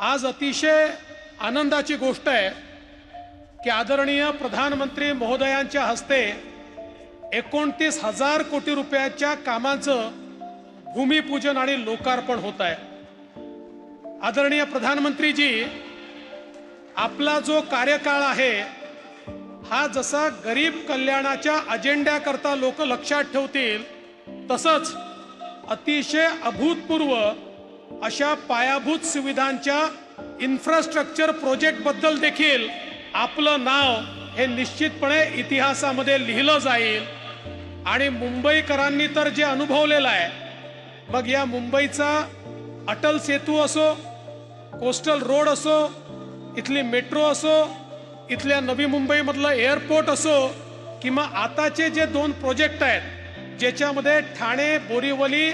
आज अतिशय आनंदाची गोष्ट आहे की आदरणीय प्रधानमंत्री महोदयांच्या हस्ते एकोणतीस हजार कोटी रुपयाच्या कामाचं भूमिपूजन आणि लोकार्पण होत आहे. आदरणीय प्रधानमंत्रीजी आपला जो कार्यकाळ आहे हा जसा गरीब कल्याणाच्या अजेंड्याकरता लोक लक्षात ठेवतील तसंच अतिशय अभूतपूर्व अशा पायाभूत सुविधांच्या इन्फ्रास्ट्रक्चर प्रोजेक्टबद्दल देखील आपलं नाव हे निश्चितपणे इतिहासामध्ये लिहिलं जाईल. आणि मुंबईकरांनी तर जे अनुभवलेलं आहे मग या मुंबईचा अटल सेतू असो कोस्टल रोड असो इथली मेट्रो असो इथल्या नवी मुंबईमधलं एअरपोर्ट असो किंवा आताचे जे दोन प्रोजेक्ट आहेत ज्याच्यामध्ये ठाणे बोरीवली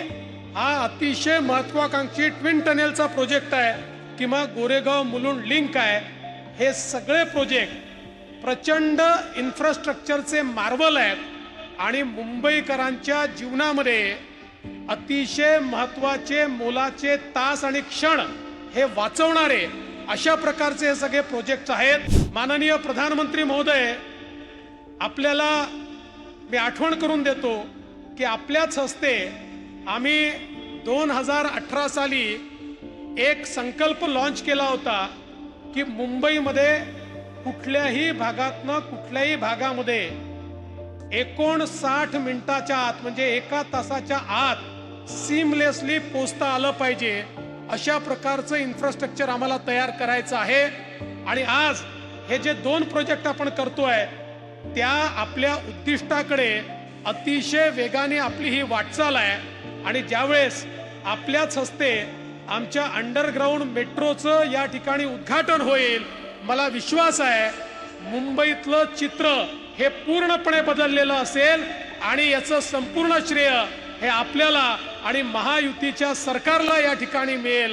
हा अतिशय महत्वाकांक्षी ट्विन टनेलचा प्रोजेक्ट आहे. किंवा गोरेगाव मुलुंड लिंक आहे. हे सगळे प्रोजेक्ट प्रचंड इन्फ्रास्ट्रक्चरचे मार्वल आहेत. आणि मुंबईकरांच्या जीवनामध्ये अतिशय महत्त्वाचे मोलाचे तास आणि क्षण हे वाचवणारे अशा प्रकारचे हे सगळे प्रोजेक्ट आहेत. माननीय प्रधानमंत्री महोदय आपल्याला मी आठवण करून देतो की आपल्याच हस्ते आम्ही दोन हजार अठरा साली एक संकल्प लॉन्च केला होता की मुंबईमध्ये कुठल्याही भागातनं कुठल्याही भागामध्ये एकोणसाठ मिनिटाच्या आत म्हणजे एका तासाच्या आत सिमलेसली पोचता आलं पाहिजे अशा प्रकारचं इन्फ्रास्ट्रक्चर आम्हाला तयार करायचं आहे. आणि आज हे जे दोन प्रोजेक्ट आपण करतोय त्या आपल्या उद्दिष्टाकडे अतिशय वेगाने आपली ही वाटचाल आहे. आणि ज्यावेळेस आपल्याच हस्ते आमच्या अंडरग्राऊंड मेट्रोचं या ठिकाणी उद्घाटन होईल मला विश्वास आहे मुंबईतलं चित्र हे पूर्णपणे बदललेलं असेल आणि याचं संपूर्ण श्रेय हे आपल्याला आणि महायुतीच्या सरकारला या ठिकाणी मिळेल.